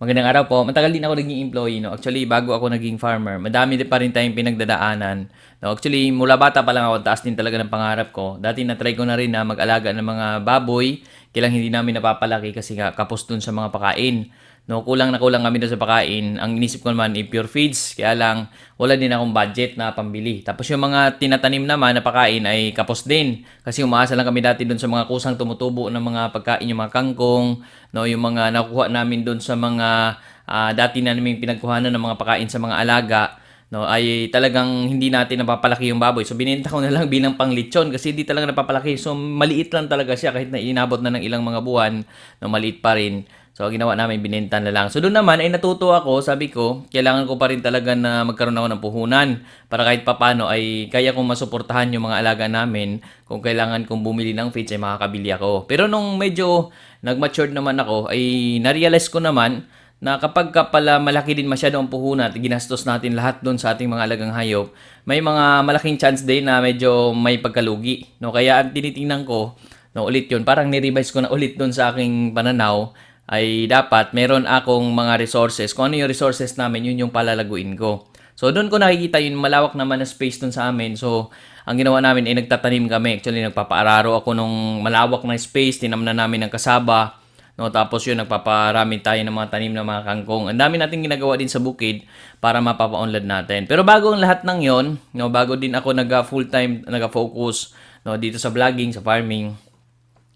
Magandang araw po. Matagal din ako naging employee, no. Actually, bago ako naging farmer, madami din pa rin tayong pinagdadaanan. No, actually, mula bata pa lang ako, taas din talaga ng pangarap ko. Dati na-try ko na rin na mag-alaga ng mga baboy, kailang hindi namin napapalaki kasi nga kapos dun sa mga pakain. No, kulang na kulang kami doon sa pakain. Ang inisip ko naman ay pure feeds, kaya lang wala din akong budget na pambili. Tapos yung mga tinatanim naman na pakain ay kapos din. Kasi umaasa lang kami dati doon sa mga kusang tumutubo ng mga pagkain, yung mga kangkong, no, yung mga nakuha namin doon sa mga ah, dati na namin pinagkuhanan ng mga pakain sa mga alaga no ay talagang hindi natin napapalaki yung baboy. So binenta ko na lang bilang panglitsyon kasi hindi talaga napapalaki. So maliit lang talaga siya kahit na inabot na ng ilang mga buwan, no maliit pa rin. So ginawa namin binenta na lang. So doon naman ay natuto ako, sabi ko, kailangan ko pa rin talaga na magkaroon ako ng puhunan para kahit papano ay kaya kong masuportahan yung mga alaga namin. Kung kailangan kong bumili ng feeds ay makakabili ako. Pero nung medyo nag-matured naman ako ay na-realize ko naman na kapag ka pala malaki din masyado ang puhunan at ginastos natin lahat doon sa ating mga alagang hayop, may mga malaking chance din na medyo may pagkalugi. No? Kaya ang tinitingnan ko, no, ulit yun, parang nirevise ko na ulit doon sa aking pananaw, ay dapat meron akong mga resources. Kung ano yung resources namin, yun yung palalaguin ko. So doon ko nakikita yun, malawak naman na space doon sa amin. So ang ginawa namin ay nagtatanim kami. Actually, nagpapaararo ako nung malawak na space, tinamnan namin ng kasaba. No, tapos yun, nagpaparami tayo ng mga tanim ng mga kangkong. Ang dami nating ginagawa din sa bukid para mapapaunlad natin. Pero bago ang lahat ng yon, no, bago din ako nag full-time, nag-focus no, dito sa vlogging, sa farming,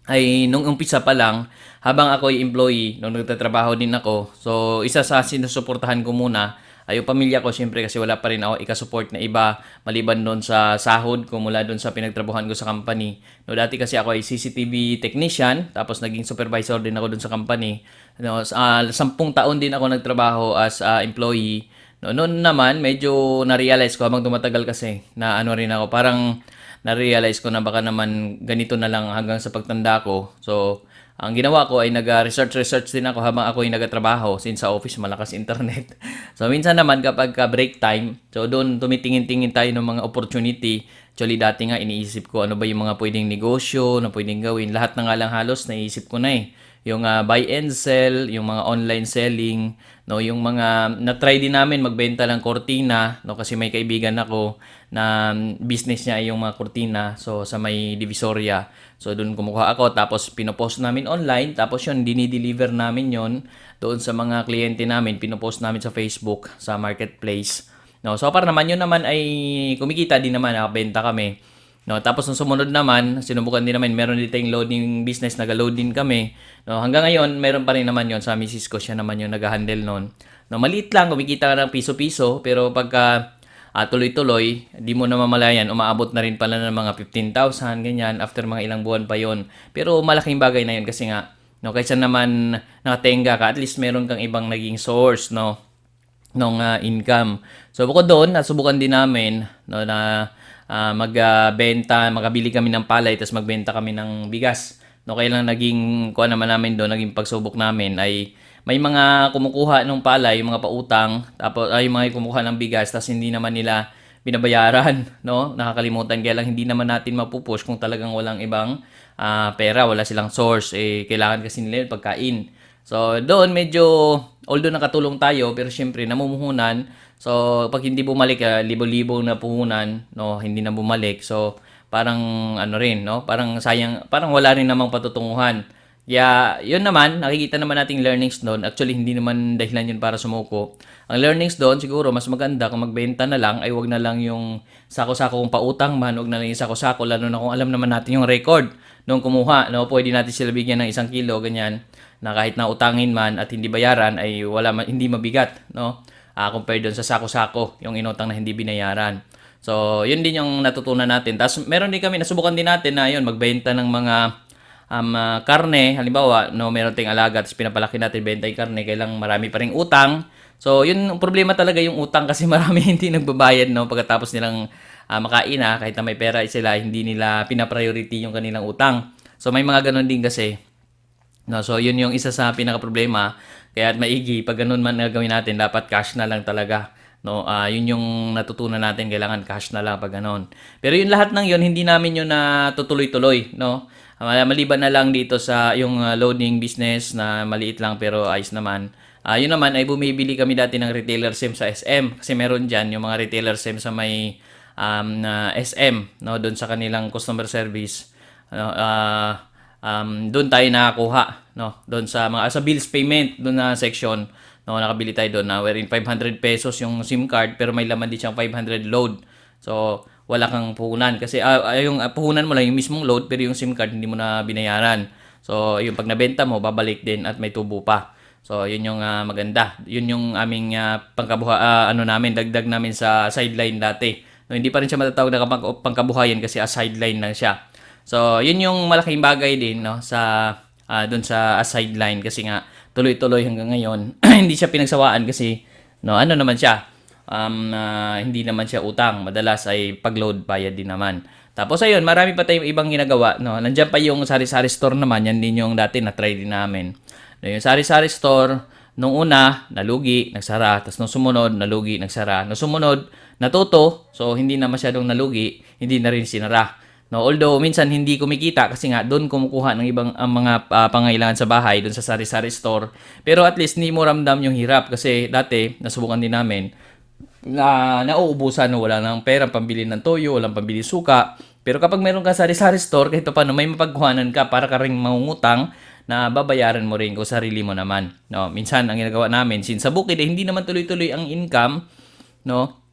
ay nung umpisa pa lang, habang ako ay employee, nung nagtatrabaho din ako, so isa sa sinusuportahan ko muna ay yung pamilya ko, syempre kasi wala pa rin ako ikasupport na iba maliban doon sa sahod ko mula doon sa pinagtrabahuhan ko sa company. No, dati kasi ako ay CCTV technician, tapos naging supervisor din ako doon sa company. No, uh, sampung taon din ako nagtrabaho as uh, employee. No, noon naman, medyo na-realize ko habang tumatagal kasi na ano rin ako, parang na-realize ko na baka naman ganito na lang hanggang sa pagtanda ko. So, ang ginawa ko ay nag-research-research din ako habang ako ay nagtatrabaho since sa office malakas internet. so, minsan naman kapag ka break time, so doon tumitingin-tingin tayo ng mga opportunity. Actually, dati nga iniisip ko ano ba yung mga pwedeng negosyo na pwedeng gawin. Lahat na nga lang halos naisip ko na eh yung uh, buy and sell, yung mga online selling, no, yung mga na-try din namin magbenta ng kortina, no, kasi may kaibigan ako na business niya ay yung mga kortina, so sa may Divisoria. So doon kumukuha ako tapos pinopost namin online, tapos yun dinideliver namin yon doon sa mga kliyente namin, pinopost namin sa Facebook, sa marketplace. No, so para naman yun naman ay kumikita din naman, nakabenta kami. No, tapos nung sumunod naman, sinubukan din naman, meron din tayong loading business, nag-load din kami. No, hanggang ngayon, meron pa rin naman yon sa misis ko, siya naman yung nag-handle noon. No, maliit lang, kumikita ka ng piso-piso, pero pagka uh, tuloy-tuloy, di mo na mamalayan, umaabot na rin pala ng mga 15,000, ganyan, after mga ilang buwan pa yon Pero malaking bagay na yon kasi nga, no, kaysa naman nakatenga ka, at least meron kang ibang naging source, no, ng uh, income. So, bukod doon, nasubukan din namin, no, na uh, magbenta, uh, magabili kami ng palay, tapos magbenta kami ng bigas. No, kailan naging kuha naman namin doon, naging pagsubok namin ay may mga kumukuha ng palay, yung mga pautang, tapos ay mga kumukuha ng bigas, tapos hindi naman nila binabayaran, no? Nakakalimutan kaya lang hindi naman natin mapupush kung talagang walang ibang uh, pera, wala silang source, eh kailangan kasi nila yung pagkain. So, doon medyo although nakatulong tayo, pero syempre namumuhunan So, pag hindi bumalik, uh, libo-libo na puhunan, no, hindi na bumalik. So, parang ano rin, no? Parang sayang, parang wala rin namang patutunguhan. Kaya, yun naman, nakikita naman nating learnings doon. Actually, hindi naman dahilan yun para sumuko. Ang learnings doon, siguro, mas maganda kung magbenta na lang, ay wag na lang yung sako-sako kung pautang man, wag na lang yung sako-sako, lalo na kung alam naman natin yung record nung kumuha, no? Pwede natin sila bigyan ng isang kilo, ganyan, na kahit na utangin man at hindi bayaran, ay wala, hindi mabigat, no? uh, compared doon sa sako-sako, yung inutang na hindi binayaran. So, yun din yung natutunan natin. Tapos, meron din kami, nasubukan din natin na yun, magbenta ng mga um, uh, karne. Halimbawa, no, meron tayong alaga, tapos pinapalaki natin benta yung karne, kailang marami pa rin utang. So, yun, problema talaga yung utang kasi marami hindi nagbabayad, no, pagkatapos nilang uh, makain, ha, kahit na may pera sila, hindi nila pinapriority yung kanilang utang. So, may mga ganun din kasi. No, so yun yung isa sa pinaka problema. Kaya at maigi pag ganun man gagawin natin, dapat cash na lang talaga. No, uh, yun yung natutunan natin, kailangan cash na lang pag ganun. Pero yung lahat ng yun, hindi namin yun na tutuloy-tuloy, no? Uh, maliban na lang dito sa yung uh, loading business na maliit lang pero ayos naman. Ah, yun naman ay bumibili kami dati ng retailer SIM sa SM kasi meron diyan yung mga retailer SIM sa may um, na SM no doon sa kanilang customer service. Ano ah, um, doon tayo nakakuha no doon sa mga sa bills payment doon na section no nakabili tayo doon na wherein 500 pesos yung SIM card pero may laman din siyang 500 load. So wala kang puhunan kasi ah, yung ah, puhunan mo lang yung mismong load pero yung SIM card hindi mo na binayaran so yung pag nabenta mo babalik din at may tubo pa So, yun yung ah, maganda. Yun yung aming ah, pangkabuha, ah, ano namin, dagdag namin sa sideline dati. No, hindi pa rin siya matatawag na kapag- pangkabuhayan kasi as sideline lang siya. So, yun yung malaking bagay din no sa ah, doon sa sideline kasi nga tuloy-tuloy hanggang ngayon. hindi siya pinagsawaan kasi no ano naman siya. Um, ah, hindi naman siya utang. Madalas ay pag-load bayad din naman. Tapos ayun, marami pa tayong ibang ginagawa, no. Nandiyan pa yung sari-sari store naman, yan din yung dati na try din namin. No, yung sari-sari store, nung una, nalugi, nagsara. Tapos nung sumunod, nalugi, nagsara. Nung sumunod, natuto. So, hindi na masyadong nalugi. Hindi na rin sinara. No, although minsan hindi kumikita kasi nga doon kumukuha ng ibang ang mga ah, pangailangan sa bahay doon sa sari-sari store. Pero at least hindi mo ramdam yung hirap kasi dati nasubukan din namin na nauubusan no wala nang pera pambili ng toyo, walang pambili suka. Pero kapag meron ka sari-sari store, kahit paano may mapagkuhanan ka para ka ring mangungutang na babayaran mo rin kung sarili mo naman. No, minsan ang ginagawa namin since sa bukid eh, hindi naman tuloy-tuloy ang income, no?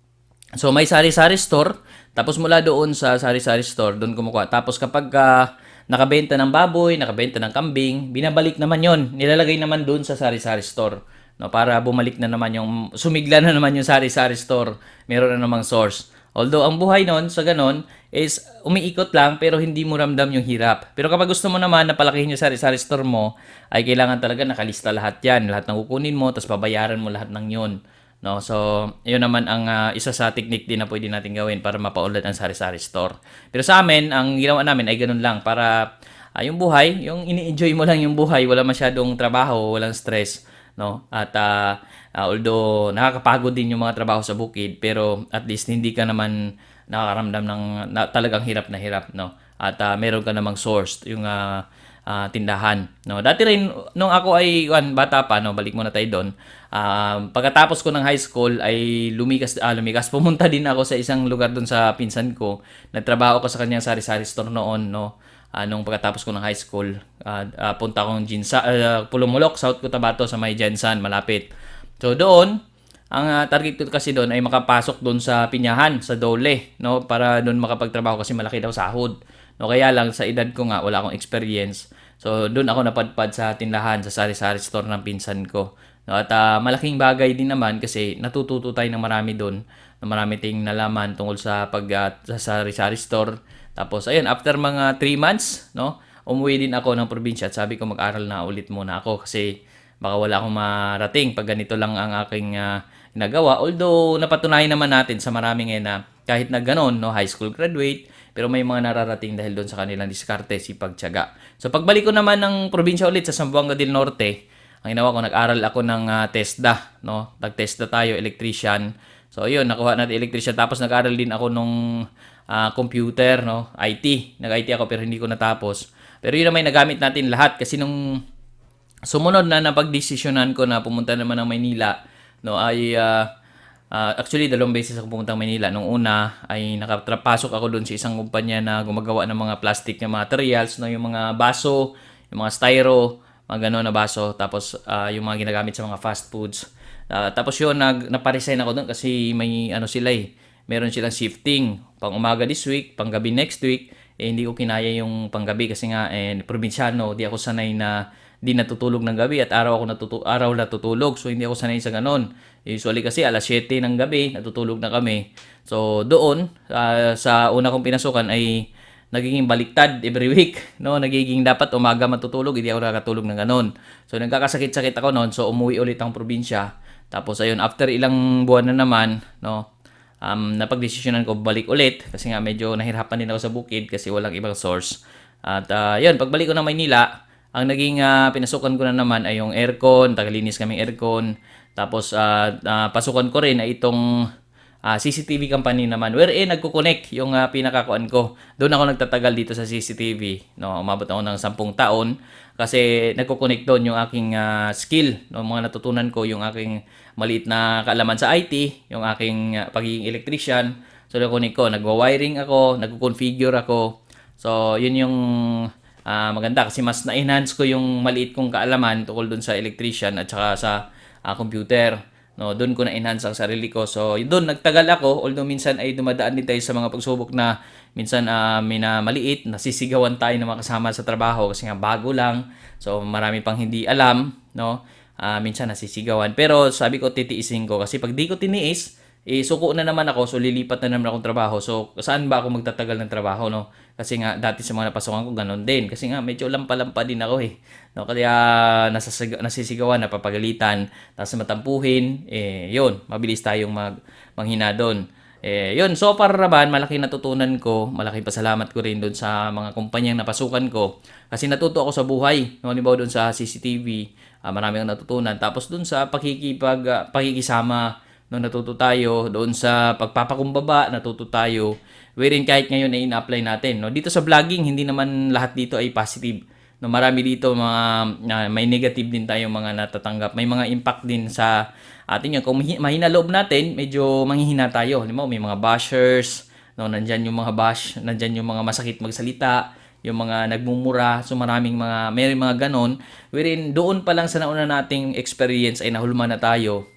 So may sari-sari store, tapos mula doon sa sari-sari store, doon kumukuha. Tapos kapag ah, nakabenta ng baboy, nakabenta ng kambing, binabalik naman 'yon. Nilalagay naman doon sa sari-sari store. No, para bumalik na naman yung sumigla na naman yung sari-sari store. Meron na namang source. Although ang buhay noon sa ganon is umiikot lang pero hindi mo ramdam yung hirap. Pero kapag gusto mo naman na palakihin yung sari-sari store mo, ay kailangan talaga nakalista lahat yan. Lahat ng kukunin mo, tapos babayaran mo lahat ng yun. No, so, yun naman ang ah, isa sa technique din na pwede natin gawin para mapaunlad ang sari-sari store. Pero sa amin, ang ginawa namin ay ganun lang para ah, yung buhay, yung ini-enjoy mo lang yung buhay, wala masyadong trabaho, walang stress, no? At ah, ah, although nakakapagod din yung mga trabaho sa bukid, pero at least hindi ka naman nakakaramdam ng na, talagang hirap na hirap, no? At ah, meron ka namang source, yung ah, ah, tindahan. No, dati rin nung ako ay wan, bata pa, no, balik muna tayo doon. Um, pagkatapos ko ng high school ay lumikas ah, lumikas pumunta din ako sa isang lugar doon sa pinsan ko. Nagtrabaho ako sa kanyang sari-sari store noon, no. Ah, nung pagkatapos ko ng high school, ah, ah, punta akong Jinsa, uh, Pulumulok, South Cotabato sa may Jensan, malapit. So doon, ang ah, target ko kasi doon ay makapasok doon sa Pinyahan, sa Dole, no, para doon makapagtrabaho kasi malaki daw sahod. No, kaya lang sa edad ko nga wala akong experience. So doon ako napadpad sa tindahan sa sari-sari store ng pinsan ko. No, at ah, malaking bagay din naman kasi natututo tayo ng marami doon. Na marami tayong nalaman tungkol sa pag ah, sa sari-sari store. Tapos ayun, after mga 3 months, no, umuwi din ako ng probinsya at sabi ko mag-aral na ulit muna ako kasi baka wala akong marating pag ganito lang ang aking ah, ginagawa. Although napatunayan naman natin sa marami ngayon na kahit na ganon, no, high school graduate, pero may mga nararating dahil doon sa kanilang diskarte, sipag, tiyaga. So pagbalik ko naman ng probinsya ulit sa Zamboanga del Norte, ang ginawa ko, nag-aral ako ng ah, TESDA, no? Nag-TESDA tayo, electrician. So yun, nakuha natin electrician. Tapos nag-aral din ako nung ah, computer, no? IT. Nag-IT ako pero hindi ko natapos. Pero yun naman nagamit natin lahat kasi nung sumunod na napagdesisyonan ko na pumunta naman ng Maynila, no, ay ah, ah, actually dalawang beses ako pumunta ng Maynila. Nung una ay nakatrapasok ako doon sa isang kumpanya na gumagawa ng mga plastic na materials, no, yung mga baso, yung mga styro, mga gano'n na baso, tapos ah, yung mga ginagamit sa mga fast foods. Ah, tapos yun, nag, naparesign ako doon kasi may ano sila eh, meron silang shifting, pang umaga this week, pang gabi next week, eh hindi ko kinaya yung panggabi kasi nga eh, probinsyano, di ako sanay na di natutulog ng gabi at araw ako natutu araw natutulog. So hindi ako sanay sa ganon. Usually kasi alas 7 ng gabi natutulog na kami. So doon ah, sa una kong pinasukan ay nagiging baliktad every week, no? Nagiging dapat umaga matutulog, hindi ako nakakatulog ng ganon. So nagkakasakit-sakit ako noon, so umuwi ulit ang probinsya. Tapos ayun, after ilang buwan na naman, no, um, napagdesisyonan ko balik ulit kasi nga medyo nahirapan din ako sa bukid kasi walang ibang source. At ah, yun, pagbalik ko ng Maynila, ang naging ah, pinasukan ko na naman ay yung aircon, tagalinis kaming aircon. Tapos ah, ah, pasukan ko rin ay itong ah, CCTV company naman. Wherein nagko-connect yung ah, pinakakuan ko. Doon ako nagtatagal dito sa CCTV. No, umabot ako ng 10 taon kasi nagko-connect doon yung aking ah, skill, no, mga natutunan ko yung aking maliit na kaalaman sa IT, yung aking ah, pagiging electrician. So nagko-connect ko, nagwa-wiring ako, nagko-configure ako. So yun yung ah, maganda kasi mas na-enhance ko yung maliit kong kaalaman tungkol doon sa electrician at saka sa ah, computer. No, doon ko na-enhance ang sarili ko. So, doon nagtagal ako, although minsan ay dumadaan din tayo sa mga pagsubok na minsan uh, may na maliit, nasisigawan tayo ng mga kasama sa trabaho kasi nga bago lang. So, marami pang hindi alam, no? Ah, minsan nasisigawan. Pero sabi ko titiisin ko kasi pag di ko tiniis, eh, suko na naman ako, so lilipat na naman akong trabaho. So, saan ba ako magtatagal ng trabaho, no? Kasi nga, dati sa mga napasokan ko, ganun din. Kasi nga, medyo lampa-lampa din ako eh. No? Kaya, nasasig- nasisigawan, napapagalitan, tapos matampuhin, eh, yun, mabilis tayong mag manghina doon. Eh, yun, so far naman, malaki natutunan ko, malaking pasalamat ko rin doon sa mga kumpanyang napasukan ko. Kasi natuto ako sa buhay, no? Halimbawa doon sa CCTV, ah, marami akong natutunan. Tapos doon sa pakikipag, ah, pakikisama, no, natuto tayo doon sa pagpapakumbaba, natuto tayo. Wherein kahit ngayon ay ina-apply natin, no. Dito sa vlogging, hindi naman lahat dito ay positive. No, marami dito mga na may negative din tayo mga natatanggap. May mga impact din sa atin yun. Kung mahi- mahina loob natin, medyo manghihina tayo. Halimbawa, may mga bashers, no, nandyan yung mga bash, nandyan yung mga masakit magsalita, yung mga nagmumura, so maraming mga, may mga ganon, wherein doon pa lang sa nauna nating experience ay nahulma na tayo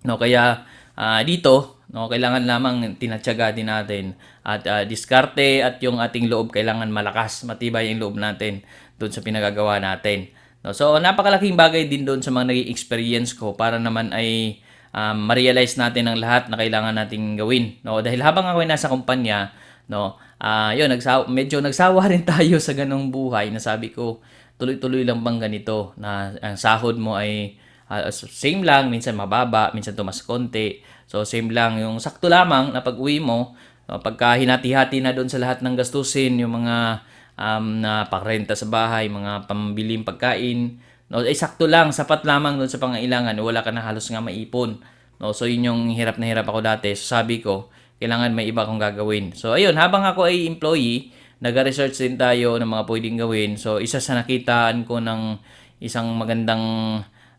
No, kaya ah, dito, no, kailangan lamang tinatyaga din natin at ah, diskarte at yung ating loob kailangan malakas, matibay yung loob natin doon sa pinagagawa natin. No, so napakalaking bagay din doon sa mga naging experience ko para naman ay um, ma-realize natin ang lahat na kailangan nating gawin. No, dahil habang ako ay nasa kumpanya, no, ah, yun, nagsaw medyo nagsawa rin tayo sa ganong buhay na sabi ko, tuloy-tuloy lang bang ganito na ang sahod mo ay Ah, same lang, minsan mababa, minsan tumas konti. So same lang, yung sakto lamang na pag-uwi mo, uh, pagka hinati-hati na doon sa lahat ng gastusin, yung mga um, na pakrenta sa bahay, mga pambiling pagkain, no, ay sakto lang, sapat lamang doon sa pangailangan, wala ka na halos nga maipon. No, so yun yung hirap na hirap ako dati. So sabi ko, kailangan may iba akong gagawin. So ayun, habang ako ay employee, nag-research din tayo ng mga pwedeng gawin. So isa sa nakitaan ko ng isang magandang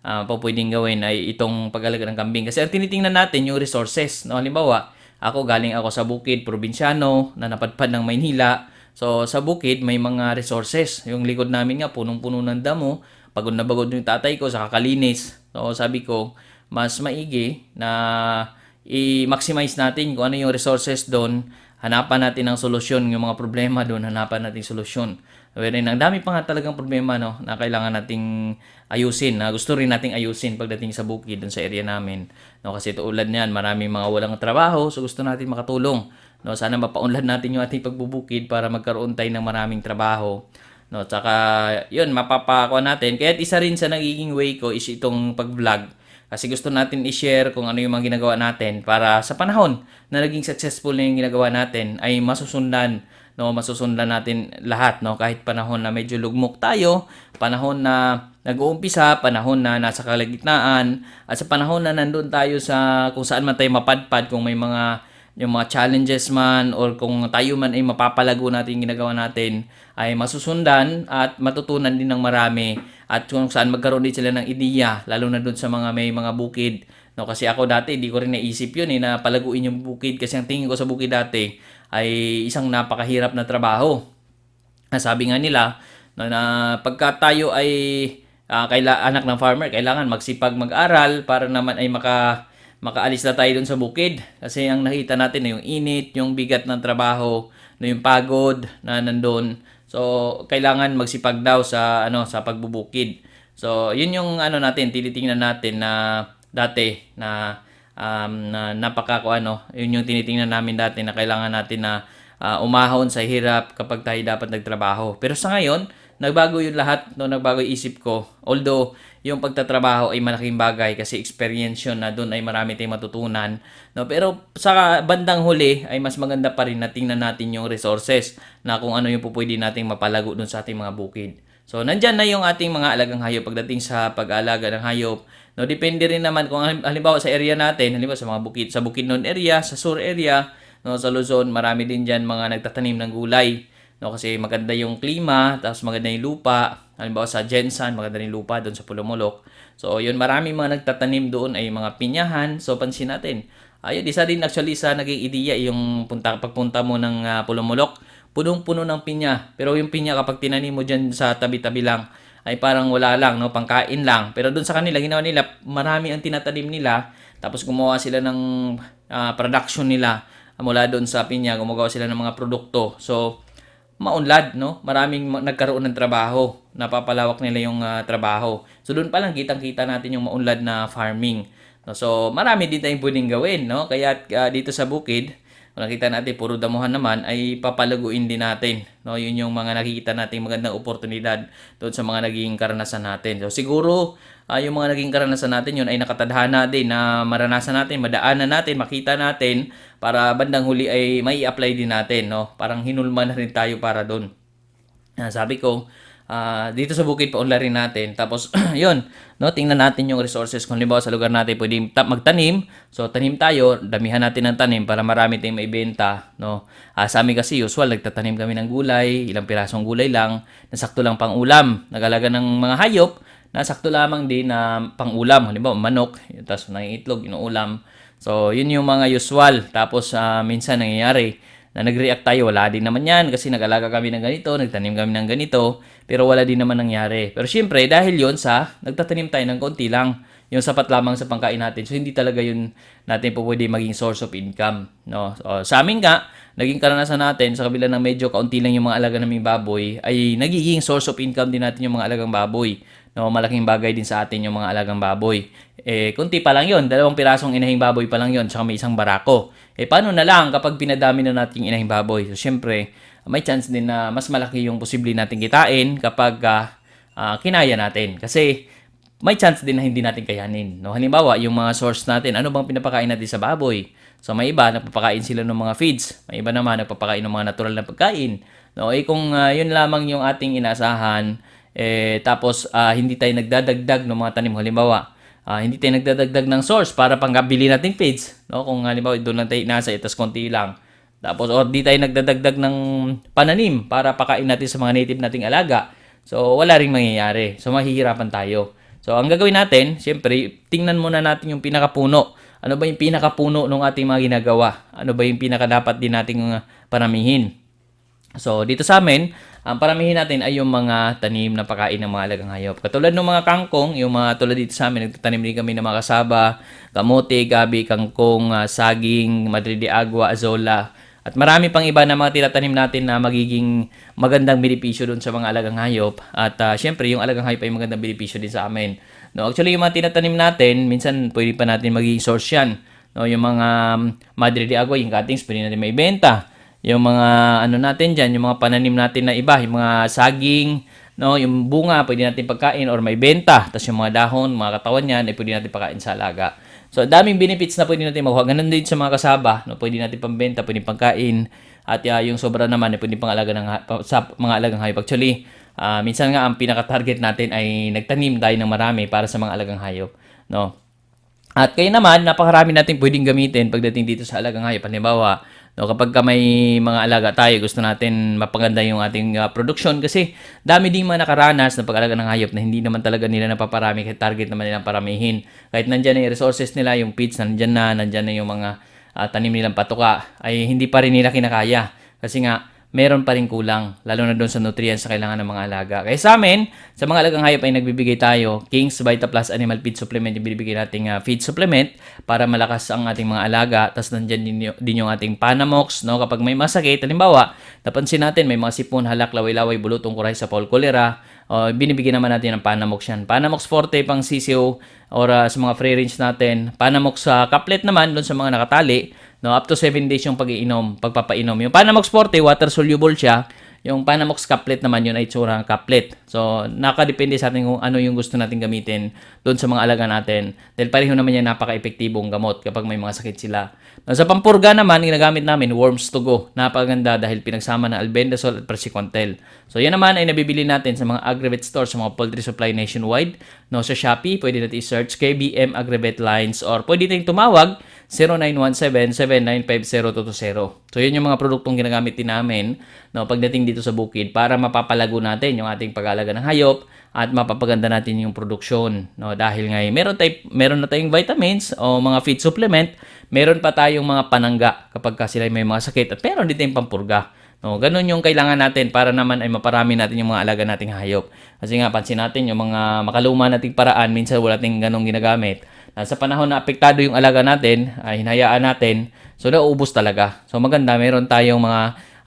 uh, pa pwedeng gawin ay itong pag-alaga ng kambing. Kasi ang tinitingnan natin yung resources. No? Halimbawa, ako galing ako sa bukid, probinsyano, na napadpad ng Maynila. So, sa bukid, may mga resources. Yung likod namin nga, punong-puno ng damo. Pagod na bagod yung tatay ko sa kakalinis. So, sabi ko, mas maigi na i-maximize natin kung ano yung resources doon. Hanapan natin ng solusyon, yung mga problema doon, hanapan natin solusyon. Wherein, ang dami pa nga talagang problema no, na kailangan nating ayusin, na gusto rin nating ayusin pagdating sa bukid dun sa area namin. No, kasi tulad niyan, maraming mga walang trabaho, so gusto natin makatulong. No, sana mapaunlad natin yung ating pagbubukid para magkaroon tayo ng maraming trabaho. No, tsaka yun, mapapakuha natin. Kaya isa rin sa nagiging way ko is itong pag-vlog. Kasi gusto natin i-share kung ano yung mga ginagawa natin para sa panahon na naging successful na yung ginagawa natin ay masusundan no? Masusundan natin lahat no? Kahit panahon na medyo lugmok tayo panahon na nag-uumpisa panahon na nasa kalagitnaan at sa panahon na nandun tayo sa kung saan man tayo mapadpad kung may mga yung mga challenges man or kung tayo man ay mapapalago natin yung ginagawa natin ay masusundan at matutunan din ng marami. At kung saan magkaroon din sila ng ideya lalo na dun sa mga may mga bukid. No kasi ako dati hindi ko rin naisip yun eh na palaguin yung bukid. Kasi ang tingin ko sa bukid dati ay isang napakahirap na trabaho. Sabi nga nila no, na pagka tayo ay uh, kaila, anak ng farmer, kailangan magsipag mag-aral para naman ay maka makaalis na tayo dun sa bukid. Kasi ang nakita natin na yung init, yung bigat ng trabaho, no, yung pagod na nandun. So, kailangan magsipag daw sa ano sa pagbubukid. So, yun yung ano natin, tinitingnan natin na dati na um, na napaka ano, yun yung tinitingnan namin dati na kailangan natin na uh, umahon sa hirap kapag tayo dapat nagtrabaho. Pero sa ngayon, nagbago yung lahat, no, nagbago yung isip ko. Although, yung pagtatrabaho ay malaking bagay kasi experience yun na doon ay marami tayong matutunan. No? Pero sa bandang huli ay mas maganda pa rin na tingnan natin yung resources na kung ano yung pupwede nating mapalago doon sa ating mga bukid. So, nandyan na yung ating mga alagang hayop pagdating sa pag-aalaga ng hayop No, depende rin naman kung halim- halimbawa sa area natin, halimbawa sa mga bukid, sa Bukidnon area, sa Sur area, no, sa Luzon, marami din diyan mga nagtatanim ng gulay. No, kasi maganda yung klima, tapos maganda yung lupa. Halimbawa sa Jensan, maganda yung lupa doon sa Pulumulok. So, yun, marami mga nagtatanim doon ay mga pinyahan. So, pansin natin. Ayun, isa din actually sa naging ideya yung punta, pagpunta mo ng ah, Pulumulok. Punong-puno ng pinya. Pero yung pinya kapag tinanim mo dyan sa tabi-tabi lang, ay parang wala lang, no? pangkain lang. Pero doon sa kanila, ginawa nila, marami ang tinatanim nila. Tapos gumawa sila ng ah, production nila mula doon sa pinya. Gumagawa sila ng mga produkto. So, maunlad, no? Maraming ma- nagkaroon ng trabaho. Napapalawak nila yung ah, trabaho. So doon pa lang kitang-kita natin yung maunlad na farming. No? So marami din tayong pwedeng gawin, no? Kaya ah, dito sa bukid, kung nakita natin puro damuhan naman ay papalaguin din natin, no? Yun yung mga nakikita nating magandang oportunidad doon sa mga naging karanasan natin. So siguro ah, yung mga naging karanasan natin yun ay nakatadhana din na maranasan natin, madaanan natin, makita natin para bandang huli ay may apply din natin, no? Parang hinulma na rin tayo para doon. Ah, sabi ko, ah, dito sa bukid paunlarin natin. Tapos, yun, no, tingnan natin yung resources. Kung halimbawa sa lugar natin pwede ta- magtanim, so tanim tayo, damihan natin ng tanim para marami tayong maibenta. No? Ah, sa amin kasi usual, nagtatanim kami ng gulay, ilang pirasong gulay lang, nasakto lang pang ulam. Nagalaga ng mga hayop, nasakto lamang din na pang ulam. Halimbawa, manok, tapos nang itlog, inuulam. So, yun yung mga usual. Tapos, ah, minsan nangyayari, na nag-react tayo, wala din naman yan kasi nag-alaga kami ng ganito, nagtanim kami ng ganito, pero wala din naman nangyari. Pero syempre, dahil yon sa nagtatanim tayo ng konti lang, yung sapat lamang sa pangkain natin. So, hindi talaga yun natin po pwede maging source of income. No? So, sa amin nga, naging karanasan natin, sa kabila ng medyo kaunti lang yung mga alaga naming baboy, ay nagiging source of income din natin yung mga alagang baboy. No, malaking bagay din sa atin yung mga alagang baboy. Eh, kunti pa lang yon dalawang pirasong inahing baboy pa lang yon tsaka may isang barako. Eh, paano na lang kapag pinadami na natin yung inahing baboy? So, syempre, may chance din na mas malaki yung posible natin kitain kapag ah, ah, kinaya natin. Kasi, may chance din na hindi natin kayanin. No? Halimbawa, yung mga source natin, ano bang pinapakain natin sa baboy? So, may iba, nagpapakain sila ng mga feeds. May iba naman, nagpapakain ng mga natural na pagkain. No? Eh, kung ah, yun lamang yung ating inaasahan, eh, tapos ah, hindi tayo nagdadagdag ng mga tanim. Halimbawa, ah, hindi tayo nagdadagdag ng source para panggabili nating feeds. No? Kung halimbawa, doon lang tayo nasa, itas konti lang. Tapos, or di tayo nagdadagdag ng pananim para pakain natin sa mga native nating alaga. So, wala ring mangyayari. So, mahihirapan tayo. So, ang gagawin natin, siyempre, tingnan muna natin yung pinakapuno. Ano ba yung pinakapuno ng ating mga ginagawa? Ano ba yung pinaka dapat din nating uh, paramihin? So, dito sa amin, ang paramihin natin ay yung mga tanim na pakain ng mga alagang hayop. Katulad ng mga kangkong, yung mga tulad dito sa amin, nagtatanim din kami ng mga kasaba, kamote, gabi, kangkong, ah, saging, madre de agua, azola, at marami pang iba na mga tinatanim natin na magiging magandang benepisyo doon sa mga alagang hayop. At ah, syempre, yung alagang hayop ay magandang benepisyo din sa amin. No, actually, yung mga tinatanim natin, minsan pwede pa natin magiging source yan. No, yung mga um, madre de agua, yung cuttings, pwede natin maibenta. Yung mga ano natin dyan, yung mga pananim natin na iba, yung mga saging, no, yung bunga, pwede natin pagkain or may benta. Tapos yung mga dahon, mga katawan yan, ay pwede natin pagkain sa alaga. So, daming benefits na pwede natin makuha. Ganun din sa mga kasaba, no, pwede natin pambenta, pwede pagkain. At uh, yung sobra naman, ay pwede pang alaga ng, sa mga alagang hayop. Actually, ah, minsan nga ang pinaka-target natin ay nagtanim tayo ng marami para sa mga alagang hayop. No? At kayo naman, napakarami natin pwedeng gamitin pagdating dito sa alagang hayop. Halimbawa, no, kapag ka may mga alaga tayo, gusto natin mapaganda yung ating uh, production kasi dami ding mga nakaranas na pag-alaga ng hayop na hindi naman talaga nila napaparami kahit target naman nilang paramihin. Kahit nandyan na yung resources nila, yung feeds nandyan na, nandyan na yung mga uh, tanim nilang patuka, ay hindi pa rin nila kinakaya. Kasi nga, meron pa rin kulang, lalo na doon sa nutrients na kailangan ng mga alaga. Kaya sa amin, sa mga alagang hayop ay nagbibigay tayo, King's Vita Plus Animal Feed Supplement, yung binibigay nating uh, feed supplement para malakas ang ating mga alaga. Tapos nandyan din, din yung ating Panamox, no? kapag may masakit, halimbawa, napansin natin may mga sipon, halak, laway-laway, bulutong kuray sa Paul Cholera, uh, binibigyan naman natin ng Panamox yan. Panamox Forte pang CCO or uh, sa mga free range natin. Panamox sa kaplet naman, doon sa mga nakatali, no, up to 7 days yung pag-iinom, pagpapainom. Yung Panamox Forte, water soluble siya. Yung Panamox couplet naman yun ay tsura ng couplet. So, nakadepende sa atin kung ano yung gusto natin gamitin doon sa mga alaga natin. Dahil pareho naman yan napaka-epektibong gamot kapag may mga sakit sila. Uh, Sa pampurga naman, ginagamit namin worms to go. Napakaganda dahil pinagsama ng albendazole at praziquantel. So, yan naman ay nabibili natin sa mga aggregate stores, sa mga poultry supply nationwide. No, sa Shopee, pwede natin i-search KBM Aggregate Lines or pwede tayong tumawag 0917-795-0220. So, yun yung mga produktong ginagamit din namin no, pagdating dito sa bukid para mapapalago natin yung ating pag-alaga ng hayop at mapapaganda natin yung produksyon. No, dahil nga eh, meron, tay- meron na tayong vitamins o mga feed supplement, meron pa tayong mga panangga kapag ka sila may mga sakit at meron din tayong pampurga. No, ganun yung kailangan natin para naman ay maparami natin yung mga alaga nating hayop. Kasi nga pansin natin yung mga makaluma nating paraan, minsan wala tayong ganong ginagamit. Na sa panahon na apektado yung alaga natin, ay hinayaan natin, so nauubos talaga. So maganda, meron tayong mga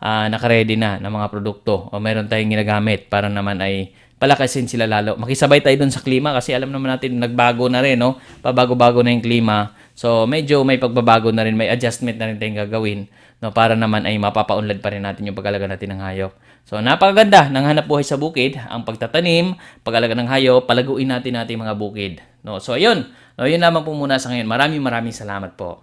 ah, nakaredy na na mga produkto o meron tayong ginagamit para naman ay palakasin sila lalo. Makisabay tayo dun sa klima kasi alam naman natin nagbago na rin, no? Pabago-bago na yung klima. So medyo may pagbabago na rin, may adjustment na rin tayong gagawin no para naman ay mapapaunlad pa rin natin yung pag-alaga natin ng hayop. So napakaganda ng hanap buhay sa bukid, ang pagtatanim, pag-alaga ng hayop, palaguin natin natin mga bukid. No, so ayun. No, yun lamang po muna sa ngayon. Maraming maraming salamat po.